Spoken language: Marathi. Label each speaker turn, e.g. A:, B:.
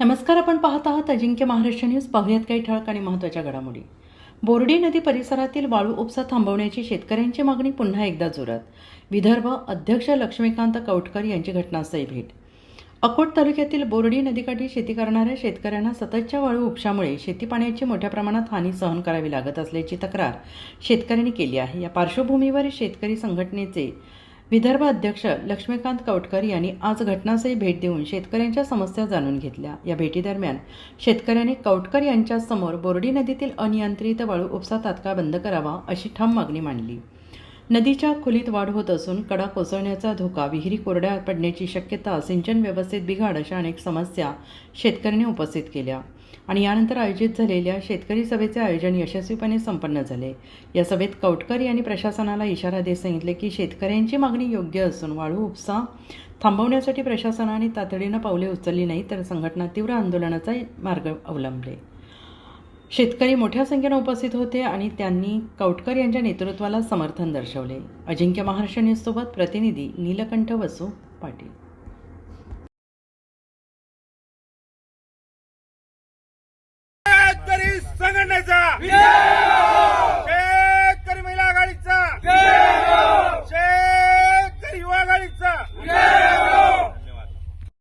A: नमस्कार आपण पाहत आहात अजिंक्य महाराष्ट्र न्यूज. पाहुयात काही ठळक आणि महत्त्वाच्या घडामोडी. बोर्डी नदी परिसरातील वाळू उपसा थांबवण्याची शेतकऱ्यांची मागणी पुन्हा एकदा जोरात. विदर्भ अध्यक्ष लक्ष्मीकांत कौटकर यांची घटनास्थळी भेट. अकोट तालुक्यातील बोर्डी नदीकाठी शेती करणाऱ्या शेतकऱ्यांना सततच्या वाळू उपशामुळे शेती पाण्याची मोठ्या प्रमाणात हानी सहन करावी लागत असल्याची तक्रार शेतकऱ्यांनी केली आहे. या पार्श्वभूमीवर शेतकरी संघटनेचे विदर्भ अध्यक्ष लक्ष्मीकांत कौटकर यांनी आज घटनास्थळी भेट देऊन शेतकऱ्यांच्या समस्या जाणून घेतल्या. या भेटीदरम्यान शेतकऱ्यांनी कौटकर यांच्या समोर बोर्डी नदीतील अनियंत्रित वाळू उपसा तात्काळ बंद करावा अशी ठाम मागणी मांडली. नदीच्या खोलीत वाढ होत असून कडा कोसळण्याचा धोका विहिरी कोरड्या पडण्याची शक्यता सिंचन व्यवस्थेत बिघाड अशा अनेक समस्या शेतकऱ्यांनी उपस्थित केल्या. आणि यानंतर आयोजित झालेल्या शेतकरी सभेचे आयोजन यशस्वीपणे संपन्न झाले. या सभेत कौटकर यांनी प्रशासनाला इशारा देत सांगितले की शेतकऱ्यांची मागणी योग्य असून वाळू उपसा थांबवण्यासाठी प्रशासनाने तातडीनं पावले उचलली नाही तर संघटना तीव्र आंदोलनाचा मार्ग अवलंबले. शेतकरी मोठ्या संख्येनं उपस्थित होते आणि त्यांनी कौटकर यांच्या नेतृत्वाला समर्थन दर्शवले. अजिंक्य महाराष्ट्र न्यूजसोबत प्रतिनिधी नीलकंठ वसू पाटील.
B: संघटनेचा!